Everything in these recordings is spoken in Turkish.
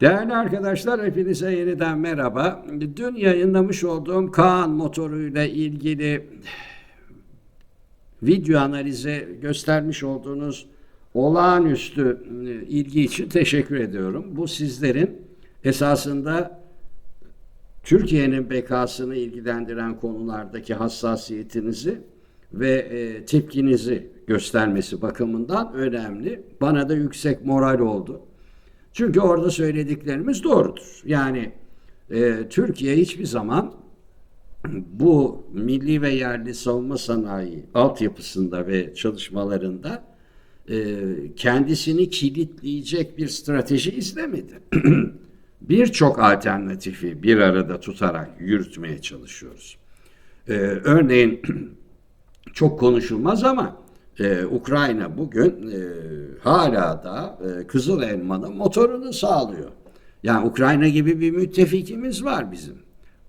Değerli arkadaşlar hepinize yeniden merhaba. Dün yayınlamış olduğum Kaan motoruyla ilgili video analize göstermiş olduğunuz olağanüstü e, ilgi için teşekkür ediyorum. Bu sizlerin esasında Türkiye'nin bekasını ilgilendiren konulardaki hassasiyetinizi ve e, tepkinizi göstermesi bakımından önemli. Bana da yüksek moral oldu. Çünkü orada söylediklerimiz doğrudur. Yani e, Türkiye hiçbir zaman bu milli ve yerli savunma sanayi altyapısında ve çalışmalarında e, kendisini kilitleyecek bir strateji izlemedi. Birçok alternatifi bir arada tutarak yürütmeye çalışıyoruz. E, örneğin çok konuşulmaz ama e, Ukrayna bugün e, hala da e, Kızıl Elma'nın motorunu sağlıyor. Yani Ukrayna gibi bir müttefikimiz var bizim.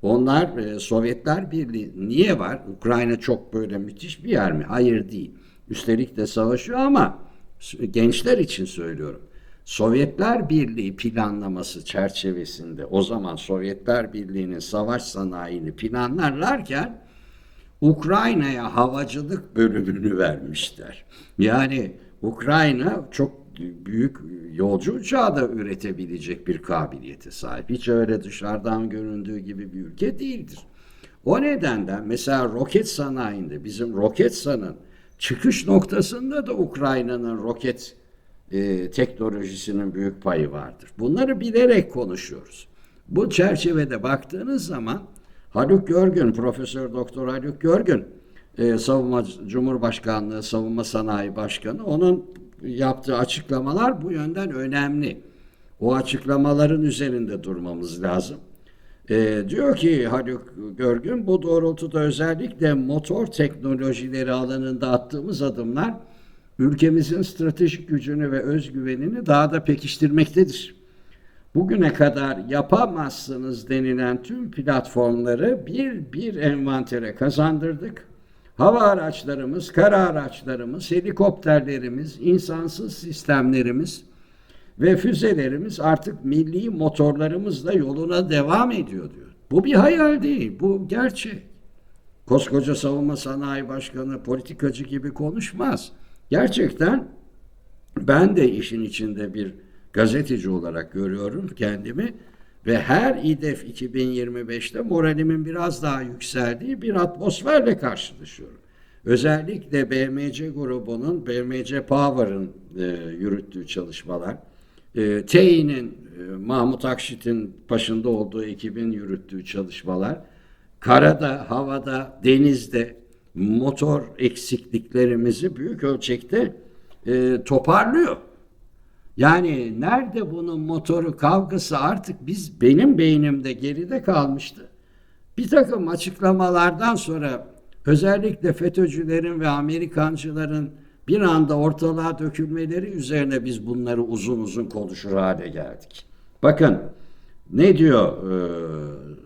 Onlar e, Sovyetler Birliği niye var? Ukrayna çok böyle müthiş bir yer mi? Hayır değil. Üstelik de savaşıyor ama gençler için söylüyorum. Sovyetler Birliği planlaması çerçevesinde o zaman Sovyetler Birliği'nin savaş sanayini planlarlarken Ukrayna'ya havacılık bölümünü vermişler. Yani Ukrayna çok büyük yolcu uçağı da üretebilecek bir kabiliyete sahip. Hiç öyle dışarıdan göründüğü gibi bir ülke değildir. O nedenden mesela roket sanayinde bizim Roketsan'ın çıkış noktasında da Ukrayna'nın roket e, teknolojisinin büyük payı vardır. Bunları bilerek konuşuyoruz. Bu çerçevede baktığınız zaman Haluk Görgün, Profesör Doktor Haluk Görgün, e, Savunma Cumhurbaşkanlığı Savunma Sanayi Başkanı, onun yaptığı açıklamalar bu yönden önemli. O açıklamaların üzerinde durmamız lazım. E, diyor ki Haluk Görgün, bu doğrultuda özellikle motor teknolojileri alanında attığımız adımlar ülkemizin stratejik gücünü ve özgüvenini daha da pekiştirmektedir bugüne kadar yapamazsınız denilen tüm platformları bir bir envantere kazandırdık. Hava araçlarımız, kara araçlarımız, helikopterlerimiz, insansız sistemlerimiz ve füzelerimiz artık milli motorlarımızla yoluna devam ediyor diyor. Bu bir hayal değil, bu gerçek. Koskoca savunma sanayi başkanı, politikacı gibi konuşmaz. Gerçekten ben de işin içinde bir gazeteci olarak görüyorum kendimi ve her İDEF 2025'te moralimin biraz daha yükseldiği bir atmosferle karşılaşıyorum. Özellikle BMC grubunun, BMC Power'ın e, yürüttüğü çalışmalar, e, TEİ'nin, e, Mahmut Akşit'in başında olduğu ekibin yürüttüğü çalışmalar, karada, havada, denizde motor eksikliklerimizi büyük ölçekte e, toparlıyor. Yani nerede bunun motoru kavgası artık biz benim beynimde geride kalmıştı. Bir takım açıklamalardan sonra özellikle FETÖ'cülerin ve Amerikancıların bir anda ortalığa dökülmeleri üzerine biz bunları uzun uzun konuşur hale geldik. Bakın ne diyor e,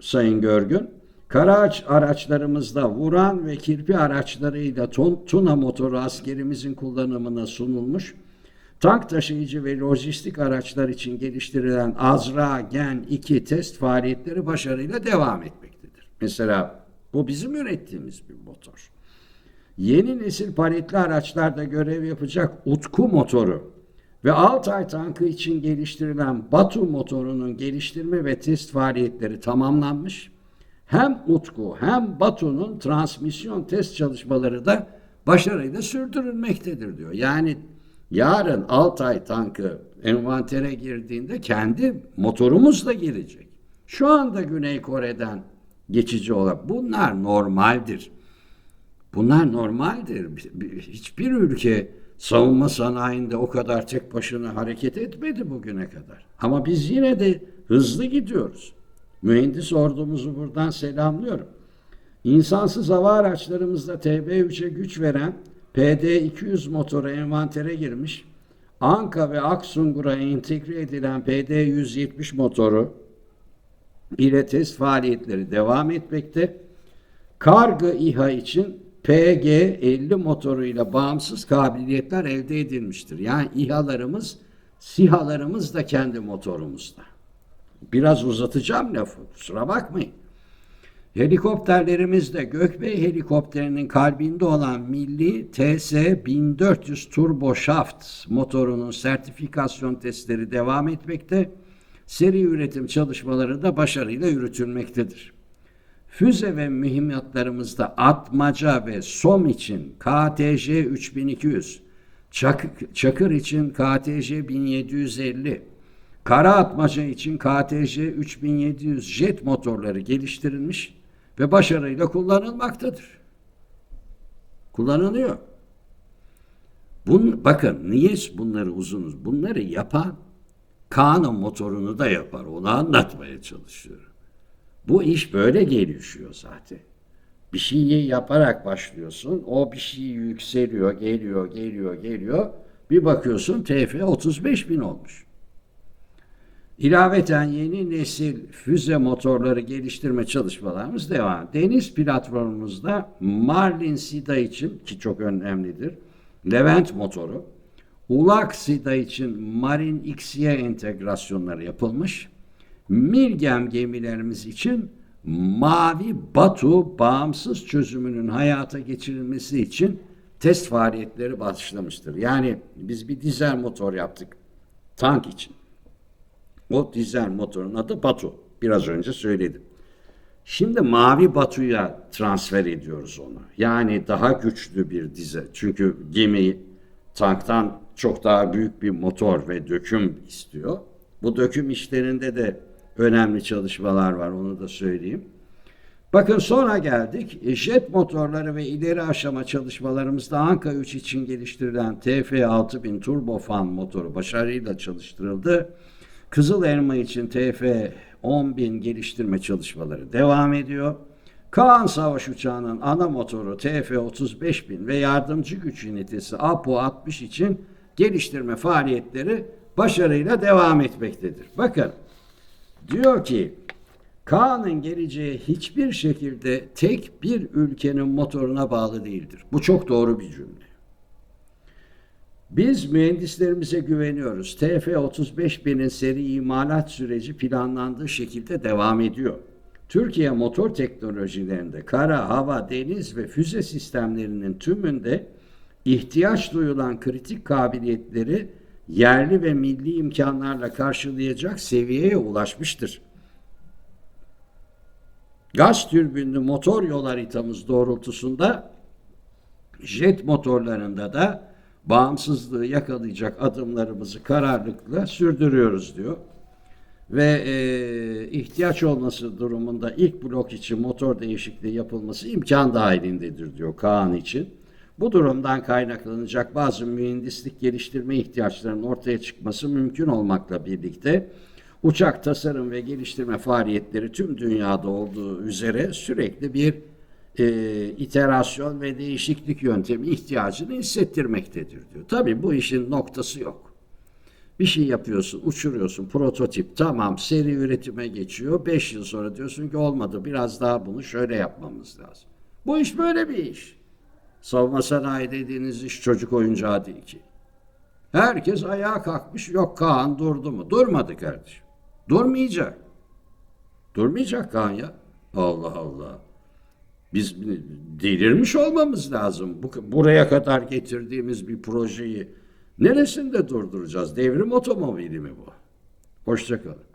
Sayın Görgün? Karaç araçlarımızda vuran ve kirpi araçlarıyla tuna motoru askerimizin kullanımına sunulmuş tank taşıyıcı ve lojistik araçlar için geliştirilen Azra Gen 2 test faaliyetleri başarıyla devam etmektedir. Mesela bu bizim ürettiğimiz bir motor. Yeni nesil paletli araçlarda görev yapacak Utku motoru ve Altay tankı için geliştirilen Batu motorunun geliştirme ve test faaliyetleri tamamlanmış. Hem Utku hem Batu'nun transmisyon test çalışmaları da başarıyla sürdürülmektedir diyor. Yani Yarın Altay tankı envantere girdiğinde kendi motorumuzla girecek. Şu anda Güney Kore'den geçici olarak bunlar normaldir. Bunlar normaldir. Hiçbir ülke savunma sanayinde o kadar tek başına hareket etmedi bugüne kadar. Ama biz yine de hızlı gidiyoruz. Mühendis ordumuzu buradan selamlıyorum. İnsansız hava araçlarımızda TB3'e güç veren PD200 motoru envantere girmiş. Anka ve Aksungur'a entegre edilen PD170 motoru ile faaliyetleri devam etmekte. Kargı İHA için PG-50 motoruyla bağımsız kabiliyetler elde edilmiştir. Yani İHA'larımız, SİHA'larımız da kendi motorumuzda. Biraz uzatacağım lafı. Kusura bakmayın. Helikopterlerimiz de Gökbey helikopterinin kalbinde olan milli TS-1400 turbo shaft motorunun sertifikasyon testleri devam etmekte. Seri üretim çalışmaları da başarıyla yürütülmektedir. Füze ve mühimmatlarımızda Atmaca ve SOM için KTJ 3200, Çak- Çakır için KTJ 1750, Kara Atmaca için KTJ 3700 jet motorları geliştirilmiş ve başarıyla kullanılmaktadır. Kullanılıyor. Bun, bakın niye bunları uzunuz? Bunları yapan Kaan'ın motorunu da yapar. Onu anlatmaya çalışıyorum. Bu iş böyle gelişiyor zaten. Bir şeyi yaparak başlıyorsun. O bir şey yükseliyor, geliyor, geliyor, geliyor. Bir bakıyorsun TF 35 bin olmuş. İlaveten yeni nesil füze motorları geliştirme çalışmalarımız devam. Deniz platformumuzda Marlin Sida için ki çok önemlidir. Levent motoru, Ulak Sida için Marin XY entegrasyonları yapılmış. Milgem gemilerimiz için Mavi Batu bağımsız çözümünün hayata geçirilmesi için test faaliyetleri başlamıştır. Yani biz bir dizel motor yaptık tank için. O dizel motorun adı Batu. Biraz önce söyledim. Şimdi Mavi Batu'ya transfer ediyoruz onu. Yani daha güçlü bir dizel. Çünkü gemi tanktan çok daha büyük bir motor ve döküm istiyor. Bu döküm işlerinde de önemli çalışmalar var onu da söyleyeyim. Bakın sonra geldik. E, Jet motorları ve ileri aşama çalışmalarımızda Anka 3 için geliştirilen TF6000 turbofan motoru başarıyla çalıştırıldı. Kızıl Elma için TF10000 geliştirme çalışmaları devam ediyor. Kaan Savaş Uçağı'nın ana motoru TF35000 ve yardımcı güç ünitesi APO-60 için geliştirme faaliyetleri başarıyla devam etmektedir. Bakın diyor ki Kaan'ın geleceği hiçbir şekilde tek bir ülkenin motoruna bağlı değildir. Bu çok doğru bir cümle. Biz mühendislerimize güveniyoruz. TF-35 seri imalat süreci planlandığı şekilde devam ediyor. Türkiye motor teknolojilerinde kara, hava, deniz ve füze sistemlerinin tümünde ihtiyaç duyulan kritik kabiliyetleri yerli ve milli imkanlarla karşılayacak seviyeye ulaşmıştır. Gaz türbinli motor yol haritamız doğrultusunda jet motorlarında da bağımsızlığı yakalayacak adımlarımızı kararlılıkla sürdürüyoruz diyor. Ve e, ihtiyaç olması durumunda ilk blok için motor değişikliği yapılması imkan dahilindedir diyor Kaan için. Bu durumdan kaynaklanacak bazı mühendislik geliştirme ihtiyaçlarının ortaya çıkması mümkün olmakla birlikte uçak tasarım ve geliştirme faaliyetleri tüm dünyada olduğu üzere sürekli bir e, iterasyon ve değişiklik yöntemi ihtiyacını hissettirmektedir diyor. Tabii bu işin noktası yok. Bir şey yapıyorsun, uçuruyorsun, prototip tamam seri üretime geçiyor. Beş yıl sonra diyorsun ki olmadı biraz daha bunu şöyle yapmamız lazım. Bu iş böyle bir iş. Savunma sanayi dediğiniz iş çocuk oyuncağı değil ki. Herkes ayağa kalkmış yok Kaan durdu mu? Durmadı kardeşim. Durmayacak. Durmayacak Kaan ya. Allah Allah. Biz delirmiş olmamız lazım. Bu, buraya kadar getirdiğimiz bir projeyi neresinde durduracağız? Devrim otomobili mi bu? Hoşçakalın.